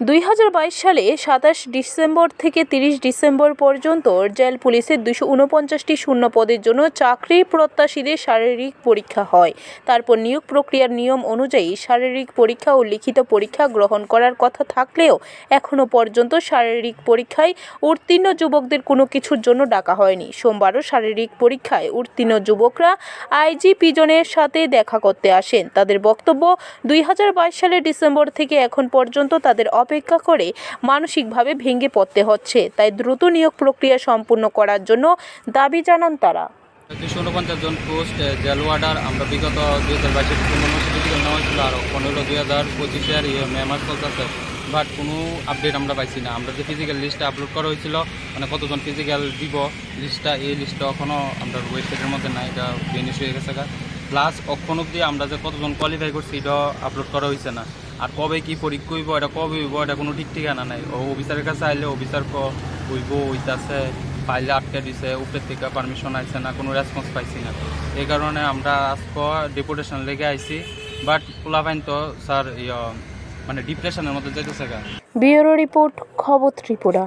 দুই হাজার বাইশ সালে সাতাশ ডিসেম্বর থেকে তিরিশ ডিসেম্বর পর্যন্ত জেল পুলিশের দুশো উনপঞ্চাশটি শূন্য পদের জন্য চাকরি প্রত্যাশীদের শারীরিক পরীক্ষা হয়। তারপর নিয়োগ প্রক্রিয়ার নিয়ম অনুযায়ী শারীরিক পরীক্ষা ও লিখিত পরীক্ষা গ্রহণ করার কথা থাকলেও এখনও পর্যন্ত শারীরিক পরীক্ষায় উত্তীর্ণ যুবকদের কোনো কিছুর জন্য ডাকা হয়নি। সোমবারও শারীরিক পরীক্ষায় উত্তীর্ণ যুবকরা আইজি পিজনের সাথে দেখা করতে আসেন। তাদের বক্তব্য দুই হাজার বাইশ সালের ডিসেম্বর থেকে এখন পর্যন্ত তাদের অপেক্ষা করে মানসিকভাবে ভেঙে পড়তে হচ্ছে। তাই দ্রুত নিয়োগ প্রক্রিয়া সম্পূর্ণ করার জন্য দাবি জানান তারা। দুশো উনপঞ্চাশ জন পোস্ট জেল ওয়ার্ডার, আমরা বিগত দুই হাজার বাইশে ডিসেম্বর মাসে ফিজিক্যাল নেওয়া হয়েছিল আর। পনেরো, দুই হাজার পঁচিশের ইয়ে মে মাস চলতেছে। বাট কোনো আপডেট আমরা পাইছি না। আমরা যে ফিজিক্যাল লিস্টটা আপলোড করা হয়েছিল মানে কতজন ফিজিক্যাল দিব লিস্টটা এই লিস্টটা এখনও আমরা ওয়েবসাইটের মধ্যে নাই, এটা বেনিশ হয়ে গেছে প্লাস অক্ষণ অব্দি আমরা যে কতজন কোয়ালিফাই করছি এটা আপলোড করা হয়েছে না। আর কবে কি পরীক্ষা হইব, এটা কবে হইব, এটা কোনো ঠিক ঠিকানা নাই। ও অফিসারের কাছে আইলে অফিসার ক, হইব, হইতাছে, পাইলে আটকে দিছে, উপরের থেকে পারমিশন আইছে না, কোনো রেসপন্স পাইছি না। এই কারণে আমরা আজকে ডেপুটেশন লেগে আইছি বাট পোলাপাইন তো স্যার মানে ডিপ্রেশনের মধ্যে যেতেছে গা। ব্যুরো রিপোর্ট, খবর ত্রিপুরা।